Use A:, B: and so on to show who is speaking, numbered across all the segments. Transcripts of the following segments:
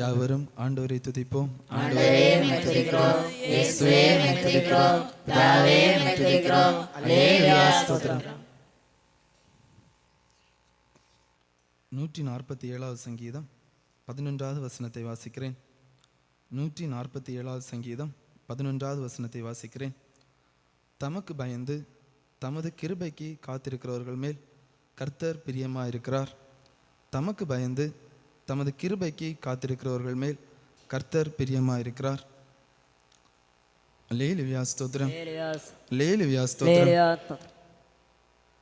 A: யாவரும் ஆண்டவரை துதிப்போம். நூற்றி நாற்பத்தி ஏழாவது சங்கீதம் பதினொன்றாவது வசனத்தை வாசிக்கிறேன். நூற்றி நாற்பத்தி ஏழாவது சங்கீதம் பதினொன்றாவது வசனத்தை வாசிக்கிறேன். தமக்கு பயந்து தமது கிருபைக்கு காத்திருக்கிறவர்கள் மேல் கர்த்தர் பிரியமாயிருக்கிறார். தமக்கு பயந்து தமது கிருபைக்கு காத்திருக்கிறவர்கள் மேல் கர்த்தர் பிரியமாயிருக்கிறார். லேலுவியா ஸ்தோத்திரம். லேலுவியா ஸ்தோத்திரம்.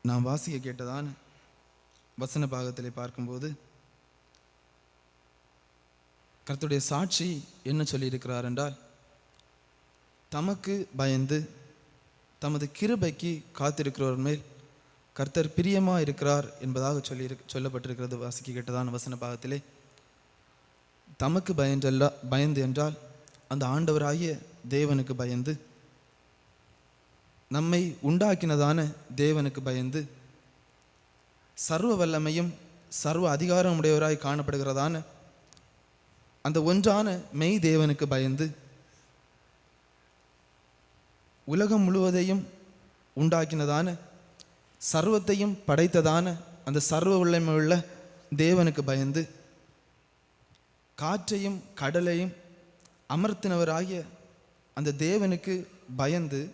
A: நாம் வாசிக்க கேட்டதான வசன பாகத்திலே பார்க்கும்போது கர்த்தருடைய சாட்சி என்ன சொல்லியிருக்கிறார் என்றால் தமக்கு பயந்து தமது கிருபைக்கு காத்திருக்கிறவர் மேல் கர்த்தர் பிரியமா இருக்கிறார் என்பதாக சொல்லி சொல்லப்பட்டிருக்கிறது வாசிக்க கேட்டதான வசன பாகத்திலே. தமக்கு பயன்றல்ல பயந்து என்றால் அந்த ஆண்டவராகிய தேவனுக்கு பயந்து நம்மை உண்டாக்கினதான தேவனுக்கு பயந்து சர்வ வல்லமையும் சர்வ அதிகாரம் உடையவராய் காணப்படுகிறதான அந்த ஒன்றான மெய் தேவனுக்கு பயந்து உலகம் முழுவதையும் உண்டாக்கினதான சர்வத்தையும் படைத்ததான அந்த சர்வ வல்லமையுள்ள தேவனுக்கு பயந்து காற்றையும் கடலையும் அமர்த்தினவராகிய அந்த தேவனுக்கு பயந்து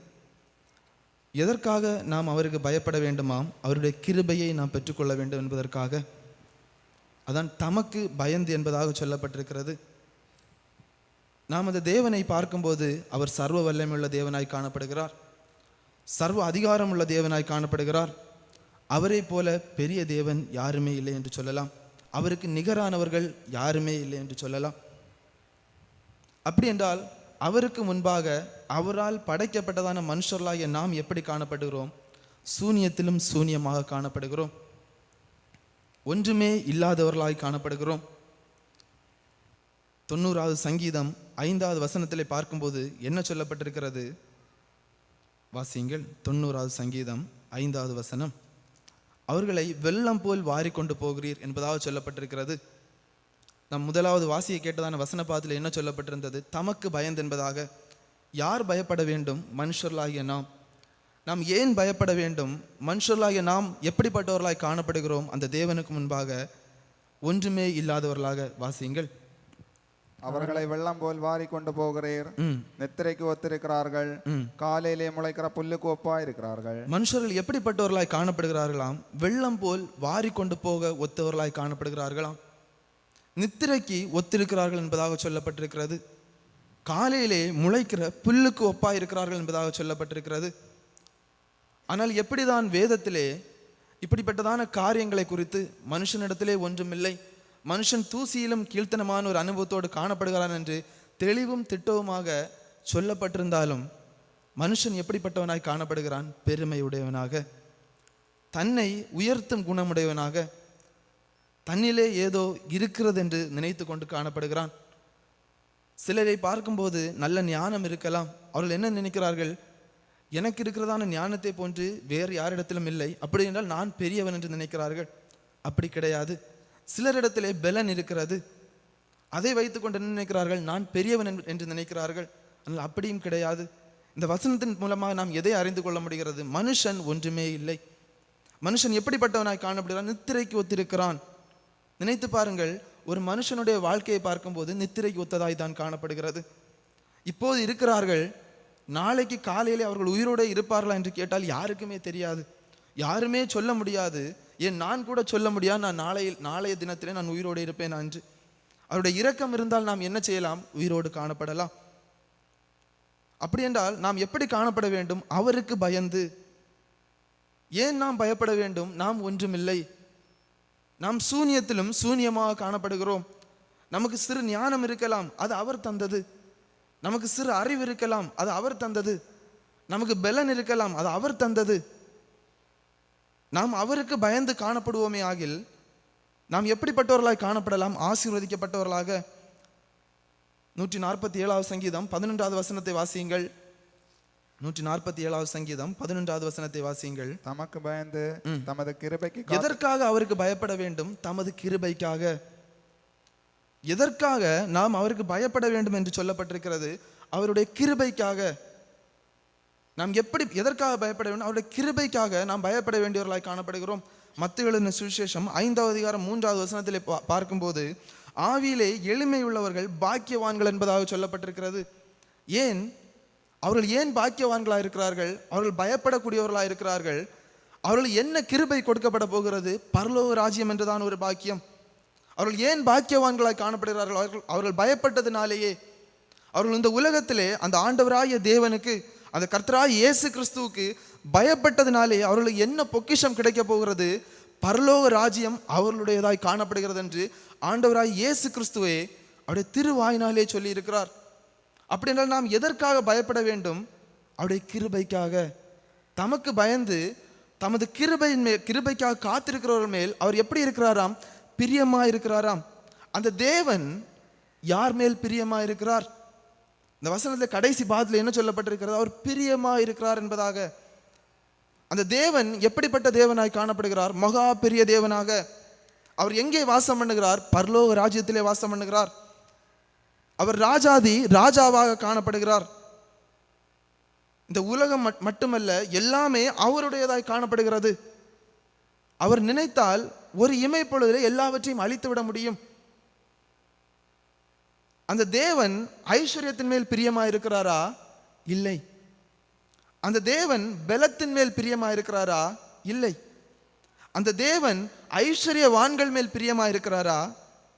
A: எதற்காக நாம் அவருக்கு பயப்பட வேண்டுமாம்? அவருடைய கிருபையை நாம் பெற்றுக்கொள்ள வேண்டும் என்பதற்காக. அதான் தமக்கு பயந்து என்பதாக சொல்லப்பட்டிருக்கிறது. நாம் அந்த தேவனை பார்க்கும்போது அவர் சர்வ வல்லமையுள்ள தேவனாய் காணப்படுகிறார். சர்வ அதிகாரமுள்ள தேவனாய் காணப்படுகிறார். அவரை போல பெரிய தேவன் யாருமே இல்லை என்று சொல்லலாம். அவருக்கு நிகரானவர்கள் யாருமே இல்லை என்று சொல்லலாம். அப்படி என்றால் அவருக்கு முன்பாக அவரால் படைக்கப்பட்டதான மனுஷர்களாகிய நாம் எப்படி காணப்படுகிறோம்? சூனியத்திலும் சூனியமாக காணப்படுகிறோம். ஒன்றுமே இல்லாதவர்களாய் காணப்படுகிறோம். தொண்ணூறாவது சங்கீதம் ஐந்தாவது வசனத்திலே பார்க்கும்போது என்ன சொல்லப்பட்டிருக்கிறது? வாசியுங்கள். தொண்ணூறாவது சங்கீதம் ஐந்தாவது வசனம். அவர்களை வெள்ளம் போல் வாரிக்கொண்டு போகிறீர் என்பதாக சொல்லப்பட்டிருக்கிறது. நம் முதலாவது வாசியை கேட்டதான வசன பாதத்தில் என்ன சொல்லப்பட்டிருந்தது? தமக்கு பயந்தென்பதாக யார் பயப்பட வேண்டும்? மனுஷர்களாகிய நாம். நாம் ஏன் பயப்பட வேண்டும்? மனுஷர்களாகிய நாம் எப்படிப்பட்டவர்களாய் காணப்படுகிறோம்? அந்த தேவனுக்கு முன்பாக ஒன்றுமே இல்லாதவர்களாக வாசியுங்கள்.
B: அவர்களை வெள்ளம் போல் வாரி கொண்டு போகிறீர். நெத்திரைக்கு ஒத்திருக்கிறார்கள். காலையிலே முளைக்கிற புல்லுக்கு ஒப்பா இருக்கிறார்கள்
A: மனுஷர்கள் எப்படிப்பட்டவர்களாய் காணப்படுகிறார்களாம்? வெள்ளம் போல் வாரி கொண்டு போக ஒத்தவர்களாய் காணப்படுகிறார்களாம்? நித்திரைக்கு ஒத்திருக்கிறார்கள் என்பதாக சொல்லப்பட்டிருக்கிறது. காலையிலே முளைக்கிற புல்லுக்கு ஒப்பாய் இருக்கிறார்கள் என்பதாக சொல்லப்பட்டிருக்கிறது. ஆனால் எப்படிதான் வேதத்திலே இப்படிப்பட்டதான காரியங்களை குறித்து மனுஷனிடத்திலே ஒன்றுமில்லை. மனுஷன் தூசியிலும் கீழ்த்தனமான ஒரு அனுபவத்தோடு காணப்படுகிறான் என்று தெளிவும் திட்டவுமாக சொல்லப்பட்டிருந்தாலும் மனுஷன் எப்படிப்பட்டவனாய் காணப்படுகிறான்? பெருமையுடையவனாக. தன்னை உயர்த்தும் குணமுடையவனாக. தன்னிலே ஏதோ இருக்கிறது என்று நினைத்து கொண்டு காணப்படுகிறான். சிலரை பார்க்கும்போது நல்ல ஞானம் இருக்கலாம். அவர்கள் என்ன நினைக்கிறார்கள்? எனக்கு இருக்கிறதான ஞானத்தை போன்று வேறு யாரிடத்திலும் இல்லை. அப்படி என்றால் நான் பெரியவன் என்று நினைக்கிறார்கள். அப்படி கிடையாது. சிலரிடத்திலே பலன் இருக்கிறது. அதை வைத்துக்கொண்டு என்ன நினைக்கிறார்கள்? நான் பெரியவன் என்று- என்று நினைக்கிறார்கள். ஆனால் அப்படியும் கிடையாது. இந்த வசனத்தின் மூலமாக நாம் எதை அறிந்து கொள்ள முடிகிறது? மனுஷன் ஒன்றுமே இல்லை. மனுஷன் எப்படிப்பட்டவனாய் காணப்படுகிறான்? நித்திரைக்கு ஒத்திருக்கிறான். நினைத்து பாருங்கள் ஒரு மனுஷனுடைய வாழ்க்கையை பார்க்கும்போது நித்திரைக்கு ஒத்ததாய் தான் காணப்படுகிறது. இப்போது இருக்கிறார்கள் நாளைக்கு காலையிலே அவர்கள் உயிரோடு இருப்பார்களா என்று கேட்டால் யாருக்குமே தெரியாது. யாருமே சொல்ல முடியாது. ஏன் நான் கூட சொல்ல முடியாது? நான் நாளைய நாளைய தினத்திலே நான் உயிரோடு இருப்பேன் என்று அவருடைய இரக்கம் இருந்தால் நாம் என்ன செய்யலாம்? உயிரோடு காணப்படலாம். அப்படி என்றால் நாம் எப்படி காணப்பட வேண்டும்? அவருக்கு பயந்து. ஏன் நாம் பயப்பட வேண்டும்? நாம் ஒன்றுமில்லை. நாம் சூனியத்திலும் சூனியமாக காணப்படுகிறோம். நமக்கு சிறு ஞானம் இருக்கலாம். அது அவர் தந்தது. நமக்கு சிறு அறிவு இருக்கலாம். அது அவர் தந்தது. நமக்கு பலன் இருக்கலாம். அது அவர் தந்தது. நாம் அவருக்கு பயந்து காணப்படுவோமே ஆகில் நாம் எப்படிப்பட்டவர்களாய் காணப்படலாம்? ஆசீர்வதிக்கப்பட்டவர்களாக. நூற்றி நாற்பத்தி ஏழாவது சங்கீதம் பதினொன்றாவது வசனத்தை வாசியுங்கள். நூற்றி நாற்பத்தி ஏழாவது சங்கீதம் பதினொன்றாவது வசனத்தை வாசியுங்கள்.
B: தமக்கு பயந்து தமது கிருபைக்கு
A: எதற்காக அவருக்கு பயப்பட வேண்டும்? தமது கிருபைக்காக. எதற்காக நாம் அவருக்கு பயப்பட வேண்டும் என்று சொல்லப்பட்டிருக்கிறது? அவருடைய கிருபைக்காக. நாம் எப்படி எதற்காக பயப்பட வேண்டும்? அவருடைய கிருபைக்காக நாம் பயப்பட வேண்டியவர்களாய் காணப்படுகிறோம். மத்திய சுவிசேஷம் ஐந்தாவது அதிகாரம் மூன்றாவது வசனத்திலே பா- பார்க்கும்போது ஆவியிலே எளிமை உள்ளவர்கள் பாக்கியவான்கள் என்பதாக சொல்லப்பட்டிருக்கிறது. ஏன்? அவர்கள் ஏன் பாக்கியவான்களாக இருக்கிறார்கள்? அவர்கள் பயப்படக்கூடியவர்களாக இருக்கிறார்கள். அவர்கள் என்ன கிருபை கொடுக்கப்பட போகிறது? பரலோக ராஜ்யம் என்றுதான் ஒரு பாக்கியம். அவர்கள் ஏன் பாக்கியவான்களாய் காணப்படுகிறார்கள்? அவர்கள் அவர்கள் பயப்பட்டதினாலேயே. அவர்கள் இந்த உலகத்திலே அந்த ஆண்டவராகிய தேவனுக்கு அந்த கர்த்தரா இயேசு கிறிஸ்துவுக்கு பயப்பட்டதினாலே அவர்களுக்கு என்ன பொக்கிஷம் கிடைக்க போகிறது? பரலோக ராஜ்யம் அவர்களுடையதாய் காணப்படுகிறது என்று ஆண்டவராய் இயேசு கிறிஸ்துவே அவருடைய திருவாயினாலே சொல்லி இருக்கிறார் அப்படி என்றால் நாம் எதற்காக பயப்பட வேண்டும்? அவருடைய கிருபைக்காக. தமக்கு பயந்து தமது கிருபையின் மேல் கிருபைக்காக காத்திருக்கிறவர்கள் மேல் அவர் எப்படி இருக்கிறாராம்? பிரியமாக இருக்கிறாராம் அந்த தேவன் யார் மேல் பிரியமாக இருக்கிறார் இந்த வசனத்தில் கடைசி பாதத்தில் என்ன சொல்லப்பட்டிருக்கிறது அவர் பிரியமாக இருக்கிறார் என்பதாக. அந்த தேவன் எப்படிப்பட்ட தேவனாய் காணப்படுகிறார்? மகா பெரிய தேவனாக அவர் எங்கே வாசம் பண்ணுகிறார்? பர்லோக ராஜ்யத்திலே வாசம் பண்ணுகிறார். அவர் ராஜாதி ராஜாவாக காணப்படுகிறார். இந்த உலகம் மட்- மட்டுமல்ல எல்லாமே அவருடையதாய் காணப்படுகிறது. அவர் நினைத்தால் ஒரு இமை பொழுதில் எல்லாவற்றையும் அழித்து விட முடியும். அந்த தேவன் ஐஸ்வர்யத்தின் மேல் பிரியமா இருக்கிறாரா இல்லை. அந்த தேவன் பலத்தின் மேல் பிரியமா இருக்கிறாரா இல்லை. அந்த தேவன் ஐஸ்வர்யவான்கள் மேல் பிரியமா இருக்கிறாரா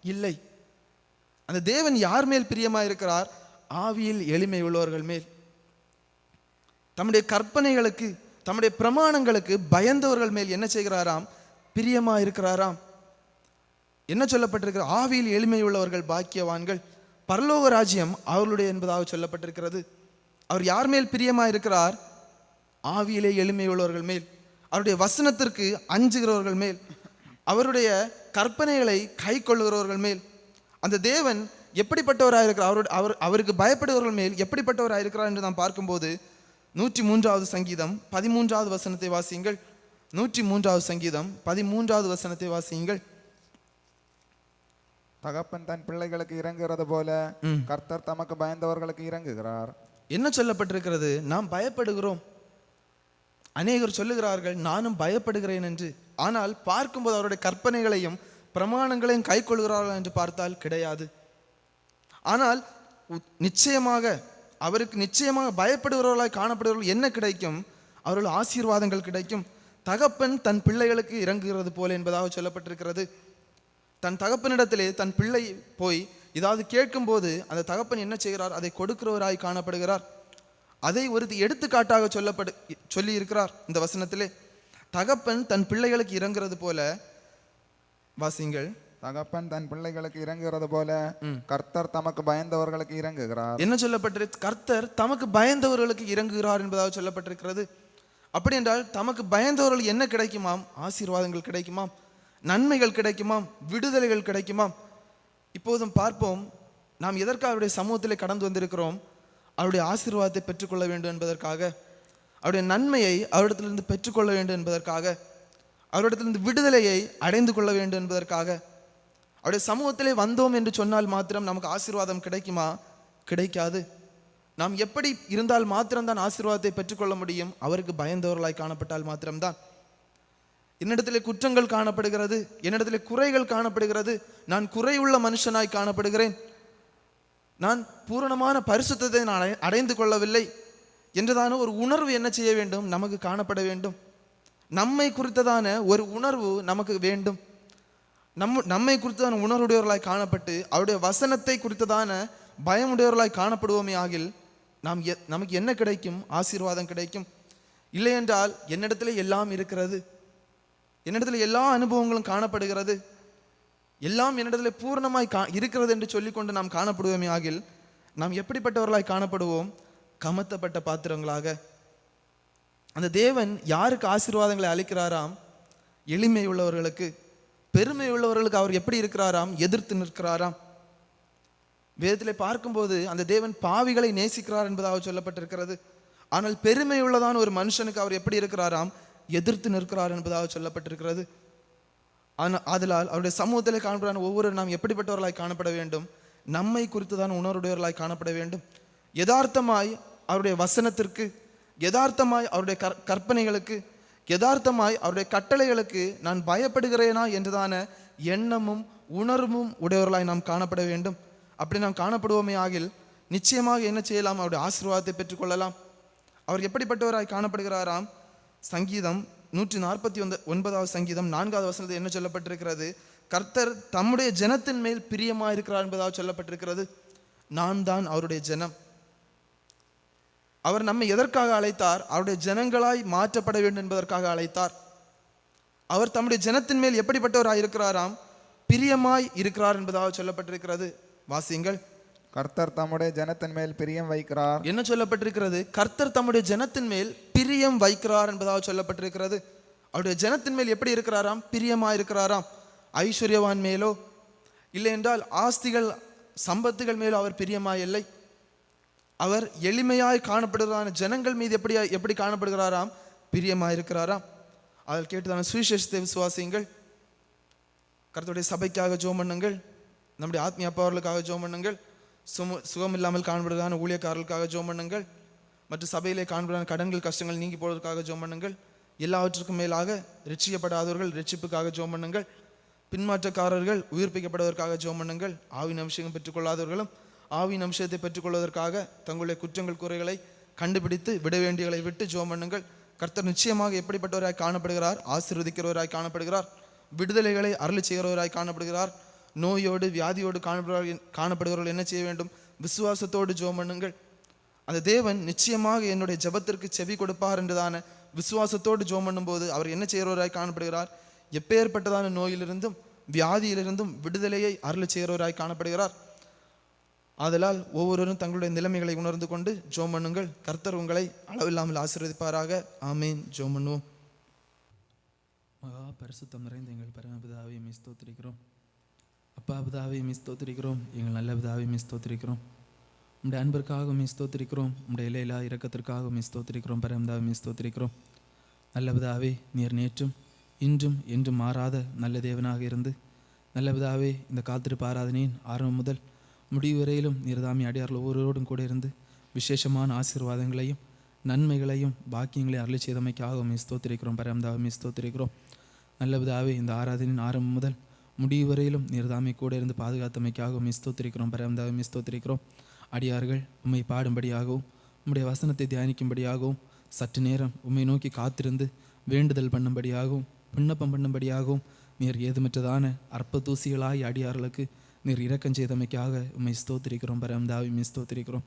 A: இல்லை. அந்த தேவன் யார் மேல் பிரியமா இருக்கிறார் ஆவியில் எளிமை உள்ளவர்கள் மேல். தம்முடைய கற்பனைகளுக்கு தம்முடைய பிரமாணங்களுக்கு பயந்தவர்கள் மேல் என்ன செய்கிறாராம்? பிரியமா இருக்கிறாராம் என்ன சொல்லப்பட்டிருக்கிற ஆவியில் எளிமை உள்ளவர்கள் பாக்கியவான்கள். பரலோக ராஜ்யம் அவர்களுடைய என்பதாக சொல்லப்பட்டிருக்கிறது. அவர் யார் மேல் பிரியமா இருக்கிறார்? ஆவியிலே எளிமையுள்ளவர்கள் மேல். அவருடைய வசனத்திற்கு அஞ்சுகிறவர்கள் மேல். அவருடைய கற்பனைகளை கை கொள்ளுகிறவர்கள் மேல். அந்த தேவன் எப்படிப்பட்டவராக இருக்கிறார்? அவருடைய அவர் அவருக்கு பயப்படுகிறவர்கள் மேல் எப்படிப்பட்டவராக இருக்கிறார் என்று நாம் பார்க்கும்போது நூற்றி மூன்றாவது சங்கீதம் பதிமூன்றாவது வசனத்தை வாசியுங்கள். நூற்றி மூன்றாவது சங்கீதம் பதிமூன்றாவது வசனத்தை வாசியுங்கள்.
B: தகப்பன் தன் பிள்ளைகளுக்கு இறங்குகிறது போல கர்த்தர் தமக்கு பயந்தவர்களுக்கு இறங்குகிறார்.
A: என்ன சொல்லப்பட்டிருக்கிறது? நாம் பயப்படுகிறோம். அநேகர் சொல்லுகிறார்கள் நானும் பயப்படுகிறேன் என்று. ஆனால் பார்க்கும்போது அவருடைய கற்பனைகளையும் பிரமாணங்களையும் கை கொள்கிறார்கள் என்று பார்த்தால் கிடையாது. ஆனால் நிச்சயமாக அவருக்கு நிச்சயமாக பயப்படுகிறவர்களாய் காணப்படுகிறவர்கள் என்ன கிடைக்கும்? அவர்கள் ஆசீர்வாதங்கள் கிடைக்கும். தகப்பன் தன் பிள்ளைகளுக்கு இறங்குகிறது போல என்பதாக சொல்லப்பட்டிருக்கிறது. தன் தகப்பனிடத்திலே தன் பிள்ளை போய் ஏதாவது கேட்கும்போது அந்த தகப்பன் என்ன செய்கிறார்? அதை கொடுக்கிறவராய் காணப்படுகிறார். அதை ஒரு எடுத்துக்காட்டாக சொல்லப்படு சொல்லி இருக்கிறார் இந்த வசனத்திலே. தகப்பன் தன் பிள்ளைகளுக்கு இறங்குறது போல வாசிங்கள்
B: தகப்பன் தன் பிள்ளைகளுக்கு இறங்குகிறது போல கர்த்தர் தமக்கு பயந்தவர்களுக்கு இறங்குகிறார்.
A: என்ன சொல்லப்பட்டிரு கர்த்தர் தமக்கு பயந்தவர்களுக்கு இறங்குகிறார் என்பதாக சொல்லப்பட்டிருக்கிறது. அப்படி என்றால் தமக்கு பயந்தவர்களுக்கு என்ன கிடைக்குமாம்? ஆசீர்வாதங்கள் கிடைக்குமாம்? நன்மைகள் கிடைக்குமாம் விடுதலைகள் கிடைக்குமாம் இப்போதும் பார்ப்போம். நாம் எதற்காக அவருடைய சமூகத்தில் கடந்து வந்திருக்கிறோம்? அவருடைய ஆசீர்வாதத்தை பெற்றுக்கொள்ள வேண்டும் என்பதற்காக அவருடைய நன்மையை அவரிடத்திலிருந்து பெற்றுக்கொள்ள வேண்டும் என்பதற்காக அவரிடத்திலிருந்து விடுதலையை அடைந்து கொள்ள வேண்டும் என்பதற்காக அவருடைய சமூகத்திலே வந்தோம் என்று சொன்னால் மாத்திரம் நமக்கு ஆசீர்வாதம் கிடைக்குமா? கிடைக்காது. நாம் எப்படி இருந்தால் மாத்திரம்தான் ஆசீர்வாதத்தை பெற்றுக்கொள்ள முடியும்? அவருக்கு பயந்தவர்களாய் காணப்பட்டால் மாத்திரம்தான். என்னிடத்திலே குற்றங்கள் காணப்படுகிறது என்னிடத்திலே குறைகள் காணப்படுகிறது நான் குறையுள்ள மனுஷனாய் காணப்படுகிறேன். நான் பூரணமான பரிசுத்தத்தை நான் அடைந்து கொள்ளவில்லை என்றதான ஒரு உணர்வு என்ன செய்ய வேண்டும்? நமக்கு காணப்பட வேண்டும். நம்மை குறித்ததான ஒரு உணர்வு நமக்கு வேண்டும். நம்ம நம்மை குறித்ததான உணர்வுடையவர்களாய் காணப்பட்டு அவருடைய வசனத்தை குறித்ததான பயமுடையவர்களாய் காணப்படுவோமே ஆகில் நாம் எ- நமக்கு என்ன கிடைக்கும்? ஆசீர்வாதம் கிடைக்கும். இல்லையென்றால் என்னிடத்திலே எல்லாம் இருக்கிறது. என்னிடத்துல எல்லா அனுபவங்களும் காணப்படுகிறது. எல்லாம் என்னிடத்துல பூர்ணமாய் கா இருக்கிறது என்று சொல்லிக்கொண்டு நாம் காணப்படுவோமே ஆகில் நாம் எப்படிப்பட்டவர்களாய் காணப்படுவோம்? கமத்தப்பட்ட பாத்திரங்களாக. அந்த தேவன் யாருக்கு ஆசீர்வாதங்களை அளிக்கிறாராம்? எளிமை உள்ளவர்களுக்கு பெருமை உள்ளவர்களுக்கு அவர் எப்படி இருக்கிறாராம்? எதிர்த்து நிற்கிறாராம். வேதத்தில் பார்க்கும்போது அந்த தேவன் பாவிகளை நேசிக்கிறார் என்பதாக சொல்லப்பட்டிருக்கிறது.
C: ஆனால் பெருமை உள்ளதான ஒரு மனுஷனுக்கு அவர் எப்படி இருக்கிறாராம்? எதிர்த்து நிற்கிறார் என்பதாக சொல்லப்பட்டிருக்கிறது. ஆனால் ஆதலால் அவருடைய சமூகத்தில் காணப்படுற ஒவ்வொரு நாம் எப்படிப்பட்டவர்களாய் காணப்பட வேண்டும்? நம்மை குறித்து தான் உணர்வுடையவர்களாய் காணப்பட வேண்டும். யதார்த்தமாய் அவருடைய வசனத்திற்கு யதார்த்தமாய் அவருடைய கற் கற்பனைகளுக்கு யதார்த்தமாய் அவருடைய கட்டளைகளுக்கு நான் பயப்படுகிறேனா என்றுதான எண்ணமும் உணர்வும் உடையவர்களாய் நாம் காணப்பட வேண்டும். அப்படி நாம் காணப்படுவோமே ஆகில் நிச்சயமாக என்ன செய்யலாம்? அவருடைய ஆசீர்வாதத்தை பெற்றுக்கொள்ளலாம் அவர் எப்படிப்பட்டவராய் காணப்படுகிறாராம்? சங்கீதம் நூற்றி நாற்பத்தி ஒன்பது ஒன்பதாவது சங்கீதம் நான்காவது வசனத்தில் என்ன சொல்லப்பட்டிருக்கிறது? கர்த்தர் தம்முடைய ஜனத்தின் மேல் பிரியமா இருக்கிறார் என்பதாக சொல்லப்பட்டிருக்கிறது. நான் தான் அவருடைய ஜனம். அவர் நம்மை எதற்காக அழைத்தார்? அவருடைய ஜனங்களாய் மாற்றப்பட வேண்டும் என்பதற்காக அழைத்தார். அவர் தம்முடைய ஜனத்தின் மேல் எப்படிப்பட்டவராக இருக்கிறாராம் பிரியமாய் இருக்கிறார் என்பதாக சொல்லப்பட்டிருக்கிறது. வாசியுங்கள்.
B: கர்த்தர் தம்முடைய ஜனத்தின் மேல் பிரியம் வைக்கிறார்.
C: என்ன சொல்லப்பட்டிருக்கிறது? கர்த்தர் தம்முடைய ஜனத்தின் மேல் பிரியம் வைக்கிறார் என்பதாக சொல்லப்பட்டிருக்கிறது. அவருடைய ஜனத்தின் மேல் எப்படி இருக்கிறாராம்? பிரியமா இருக்கிறாராம். ஐஸ்வர்யவான் மேலோ? இல்லை என்றால் ஆஸ்திகள் சம்பத்துகள் மேலோ அவர் பிரியமா இல்லை. அவர் எளிமையாய் காணப்படுகிறான ஜனங்கள் மீது எப்படி எப்படி காணப்படுகிறாராம்? பிரியமா இருக்கிறாராம். அதில் கேட்டுதான சுவிசேஷத்தை விசுவாசியுங்கள். கர்த்தருடைய சபைக்காக ஜோம் பண்ணுங்கள். நம்முடைய ஆத்மீய அப்பாவர்களுக்காக ஜோம் பண்ணுங்கள். சும சுகம் இல்லாமல் காணப்படுகிறான ஊழியக்காரர்களுக்காக ஜோம் பண்ணுங்கள். மற்றும் சபையிலே காணப்படுவதான கடன்கள் கஷ்டங்கள் நீங்கி போவதற்காக ஜோம் பண்ணுங்கள். எல்லாவற்றுக்கும் மேலாக ரட்சிக்கப்படாதவர்கள் ரட்சிப்புக்காக ஜோம் பண்ணுங்கள். பின்மாற்றக்காரர்கள் உயிர்ப்பிக்கப்படுவதற்காக ஜோம் பண்ணுங்கள். ஆவின் அபிஷேகம் பெற்றுக்கொள்ளாதவர்களும் ஆவின் அம்சத்தை பெற்றுக்கொள்வதற்காக தங்களுடைய குற்றங்கள் குறைகளை கண்டுபிடித்து விட வேண்டியவர்களை விட்டு ஜோம் பண்ணுங்கள். கர்த்தர் நிச்சயமாக எப்படிப்பட்டவராய் காணப்படுகிறார்? ஆசீர்வதிக்கிறவராய் காணப்படுகிறார். விடுதலைகளை அருளி செய்கிறவராய் காணப்படுகிறார். நோயோடு வியாதியோடு காணப்படுவார்கள் காணப்படுகிறவர்கள் என்ன செய்ய வேண்டும்? விசுவாசத்தோடு ஜோம் பண்ணுங்கள். அந்த தேவன் நிச்சயமாக என்னுடைய ஜெபத்திற்கு செவி கொடுப்பார் என்றுதான விசுவாசத்தோடு ஜோம் பண்ணும்போது அவர் என்ன செய்கிறவராய் காணப்படுகிறார்? எப்பேற்பட்டதான நோயிலிருந்தும் வியாதியிலிருந்தும் விடுதலையை அருள் செய்கிறவராய் காணப்படுகிறார். ஆதலால் ஒவ்வொருவரும் தங்களுடைய நிலைமைகளை உணர்ந்து கொண்டு ஜோம் பண்ணுங்கள். கர்த்தர் உங்களை அளவில்லாமல் ஆசீர்வதிப்பாராக. ஆமேன். ஜோம் பண்ணுவோம்.
A: மகா பரிசுத்தம் நிறைந்த எங்கள் பரமபிதாவை ஸ்தோத்திரிக்கிறோம் அப்பா பிதாவை மிஸ் தோத்திருக்கிறோம் எங்கள் நல்ல பிதாவை மிஸ் தோத்திருக்கிறோம் உம்முடைய அன்பிற்காக மிஸ் தோத்திருக்கிறோம் உம்முடைய இலையிலா இறக்கத்திற்காக மிஸ் தோத்திருக்கிறோம் பரமபிதாவை மிஸ் தோத்திருக்கிறோம் நல்ல பிதாவே நீர் நேற்றும் இன்றும் என்றும் மாறாத நல்ல தேவனாக இருந்து நல்ல பிதாவே இந்த காத்திருப்பு ஆராதனையின் ஆரம்பம் முதல் முடிவு வரையிலும் நீர்தாமி அடியார்கள் ஒவ்வொருவரோடும் கூட இருந்து விசேஷமான ஆசீர்வாதங்களையும் நன்மைகளையும் பாக்கியங்களையும் அருளை செய்தமைக்காக மிஸ் தோத்திருக்கிறோம் பரமதாவை மிஸ் தோத்திருக்கிறோம் நல்ல பிதாவே இந்த ஆராதனையின் ஆரம்பம் முதல் முடிவு வரையிலும் நீர்தாமை கூட இருந்து பாதுகாத்தமைக்காக உம்மை ஸ்தோத்திரிக்கிறோம். பரமதாவை உம்மை ஸ்தோத்திரிக்கிறோம். அடியார்கள் உம்மை பாடும்படியாகவும் உம்முடைய வசனத்தை தியானிக்கும்படியாகவும் சற்று நேரம் உம்மை நோக்கி காத்திருந்து வேண்டுதல் பண்ணும்படியாகவும் விண்ணப்பம் பண்ணும்படியாகவும் நீர் ஏதுமற்றதான அற்ப தூசிகளாய் அடியார்களுக்கு நீர் இரக்கம் செய்தமைக்காக உம்மை ஸ்தோத்திரிக்கிறோம். பரமதாவை உம்மை ஸ்தோத்திரிக்கிறோம்.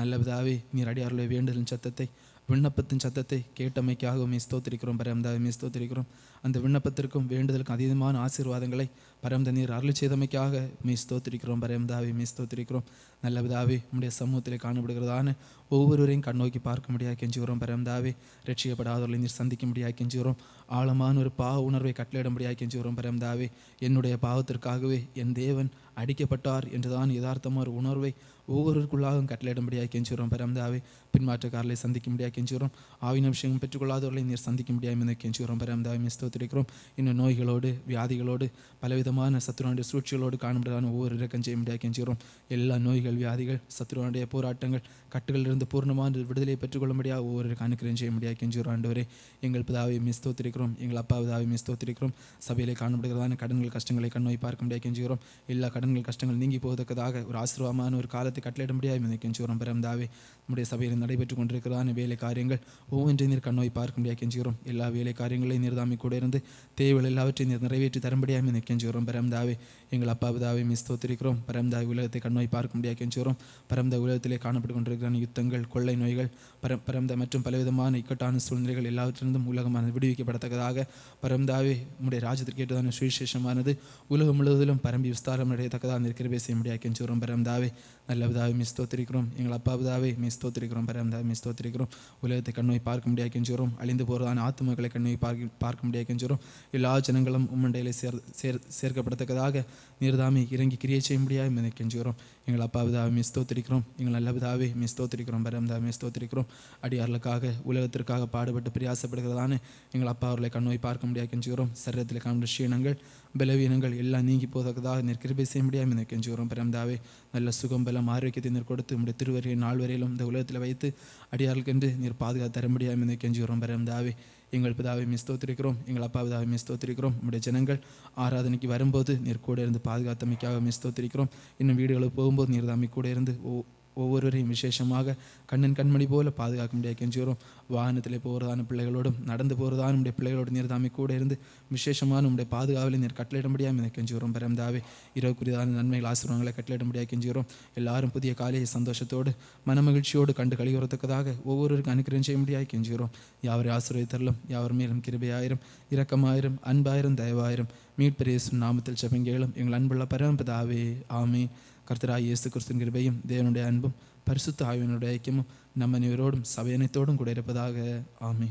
A: நல்ல பிதாவே நீர் அடியார்களுடைய வேண்டுதலின் சத்தத்தை விண்ணப்பத்தின் சத்தத்தை கேட்டமைக்காக உம்மை ஸ்தோத்திரிக்கிறோம் பரமதாவை உம்மை ஸ்தோத்திரிக்கிறோம். அந்த விண்ணப்பத்திற்கும் வேண்டுதலுக்கும் அதீதமான ஆசீர்வாதங்களை பரமத நீர் அருள் செய்தமைக்காக உம்மை ஸ்தோத்திரிக்கிறோம் பரமதாவை உம்மை ஸ்தோத்திரிக்கிறோம். நல்ல பிதாவே உம்முடைய சமூகத்தில் காணப்படுகிறதான ஒவ்வொருவரையும் கண்ணோக்கி பார்க்க முடியாது கெஞ்சுகிறோம் பரமதாவே ரட்சிக்கப்படாதவர்களை நீர் சந்திக்க முடியாது கெஞ்சுகிறோம். ஆழமான ஒரு பாவ உணர்வை கட்டளையிட முடியாது கெஞ்சுகிறோம் பரமதாவே என்னுடைய பாவத்திற்காகவே என் தேவன் அடிக்கப்பட்டார் என்றுதான் யதார்த்தமாக ஒரு உணர்வை ஒவ்வொருவருக்குள்ளாகவும் கட்டளையிடும்படியாக கெஞ்சுகிறோம். பரமதாவே பின்மாற்றக்காரர்களை சந்திக்க முடியாது கெஞ்சுகிறோம். ஆவின விஷயம் பெற்றுக்கொள்ளாதவர்களை நீர் சந்திக்க முடியாமல் என்று கெஞ்சுகிறோம் பரமதாவை மிஸ்தோத்திருக்கிறோம் இன்னும் நோய்களோடு வியாதிகளோடு பலவிதமான சத்துருவனுடைய சூழ்ச்சிகளோடு காணப்படுறான ஒவ்வொரு இறக்கம் செய்ய முடியாது கெஞ்சுகிறோம். எல்லா நோய்கள் வியாதிகள் சத்துருவனுடைய போராட்டங்கள் கட்டுகளிலிருந்து பூர்ணமான விடுதலை பெற்றுக்கொள்ளும்படியாக ஒவ்வொரு அனுக்கிரம் செய்ய முடியாது கெஞ்சுகிறோம். ஆண்டவரே எங்கள் பிதாவை மிஸ்தோத்திருக்கிறோம் எங்கள் அப்பா பிதாவை மிஸ்தோத்திருக்கிறோம் சபையிலே காணப்படுகிறதான கடன்கள் கஷ்டங்களை கண்ணோய் பார்க்க முடியாது கெஞ்சுகிறோம். எல்லா கடன்கள் கஷ்டங்கள் நீங்கி போவதற்காக ஒரு ஆசீர்வாதமான ஒரு காலத்தை கட்டளையிட முடியாது என்று கெஞ்சுகிறோம் பரம்தாவே நம்முடைய சபையில் நடைபெற்று கொண்டிருக்கிறான. வேலை காரியங்கள் ஒவ்வொன்றையும் நீர் கண்ணோய் பார்க்க முடியாது கெஞ்சுகிறோம். எல்லா வேலை காரியங்களையும் நீர் தாமி கூட இருந்து தேவைகள் எல்லாவற்றையும் நீர் நிறைவேற்றி தரும்படியாக என்று கெஞ்சுகிறோம் பரம்தாவே எங்கள் அப்பா பிதாவை மிஸ்தோத்திரிக்கிறோம் பரம்தாவி உலகத்தை கண்ணோய் பார்க்க முடியாது கெஞ்சுகிறோம் பரம்த உலகத்திலே காணப்பட்டு கொண்டிருக்கிற யுத்தங்கள் கொள்ளை நோய்கள் பரம் பரம்த மற்றும் பலவிதமான இக்கட்டான சூழ்நிலைகள் எல்லாவற்றிலிருந்தும் உலகமானது விடுவிக்கப்படத்தக்கதாக பரம்தாவே உடைய ராஜ்யத்திற்கு ஏற்றதான சுவிசேஷமானது உலகம் முழுவதிலும் பரம்பி விஸ்தாரம் அடையத்தக்கதாக அந்த செய்ய முடியாது கெஞ்சுகிறோம். பரம்தாவே நல்ல பிதாவை எங்கள் அப்பா பிதாவை மிஸ்தோத்திரிக்கிறோம் பரம்தாவை மிஸ்தோத்திரிக்கிறோம் உலகத்தை கண்ணோய் பார்க்க முடியாது கெஞ்சுகிறோம். அழிந்து போகிறதான ஆத்துமக்களை கண்ணோய் பார்க்க பார்க்க முடியாது கெஞ்சுகிறோம். எல்லா ஜனங்களும் உம்மண்டையில் சேர் சேர் சேர்க்கப்படத்தக்கதாக நீர்தாமே இறங்கி கிரியை செய்ய முடியாது. என கெஞ்சுகிறோம். எங்கள் அப்பா பிதாவை ஸ்தோத்திரிக்கிறோம். எங்கள் நல்ல பிதாவே மீ ஸ்தோத்திரிக்கிறோம். பரம்தாமே ஸ்தோத்திரிக்கிறோம். அடியார்களுக்காக உலகத்திற்காக பாடுபட்டு பிரயாசப்படுகிறதான? எங்கள் அப்பா அவர்களை கண்ணோய் பார்க்க முடியாது. கெஞ்சுகிறோம். சரீரத்தில் காண்கிற க்ஷீணங்கள் பலவீனங்கள் எல்லாம் நீங்கி போதற்கதாக நீர் கிருபை செய்ய முடியாமல் என கெஞ்சுகிறோம். பரம்தாவே நல்ல சுகம் பலம் ஆரோக்கியத்தை நீர் கொடுத்து உடைய திருவரையை நாள் வரையிலும் இந்த உலகத்தில் வைத்து அடியார்களுக்கென்று நீர் பாதுகாத்து தர முடியாமல் என கெஞ்சுகிறோம் பரம்தாவே எங்கள் பிதாவை மிஸ்தோத்திருக்கிறோம் எங்கள் அப்பா பிதாவை மிஸ்தோத்திருக்கிறோம் உடைய ஜனங்கள் ஆராதனைக்கு வரும்போது நீர் கூட இருந்து பாதுகாத்தமைக்காக மிஸ்தோத்திருக்கிறோம் இன்னும் வீடுகளுக்கு போகும்போது நீர் தாமி கூட இருந்து ஓ ஒவ்வொருவரையும் விசேஷமாக கண்ணன் கண்மணி போல பாதுகாக்க முடியாது கெஞ்சுகிறோம் வாகனத்தில் போகிறதான பிள்ளைகளோடும் நடந்து போகிறதான நம்முடைய பிள்ளைகளோடு நீர் தாமி கூட இருந்து விசேஷமான நம்முடைய பாதுகாவலை நீர் கட்டளையிட முடியாமல் எனக்கு கெஞ்சுகிறோம் பரம்தாவே இரவுக்குரியதான நன்மைகள் ஆசீர்வாதங்களை கட்டளையிட முடியாது கெஞ்சுகிறோம் எல்லாரும் புதிய காலையை சந்தோஷத்தோடு மனமகிழ்ச்சியோடு கண்டு கழிவுறதுக்காக ஒவ்வொருவருக்கும் அனுக்கிரம் செய்ய முடியாது கெஞ்சுகிறோம் யாவரை ஆசிரியத்தரலும் யாவர் மேலும் கிருபையாயிரம் இரக்கமாயிரம் அன்பாயிரம் தயவாயிரம். மீட்பரேசும் நாமத்தில் செபங்கேளும் எங்கள் அன்புள்ள பரமபிதாவே ஆமே கர்த்தராய் இயேசு கிறிஸ்துவின் கிருபையும் தேவனுடைய அன்பும் பரிசுத்த ஆய்வினுடைய ஐக்கியமும் நம்ம அனைவரோடும் சபையனைத்தோடும் கூட இருப்பதாக ஆமே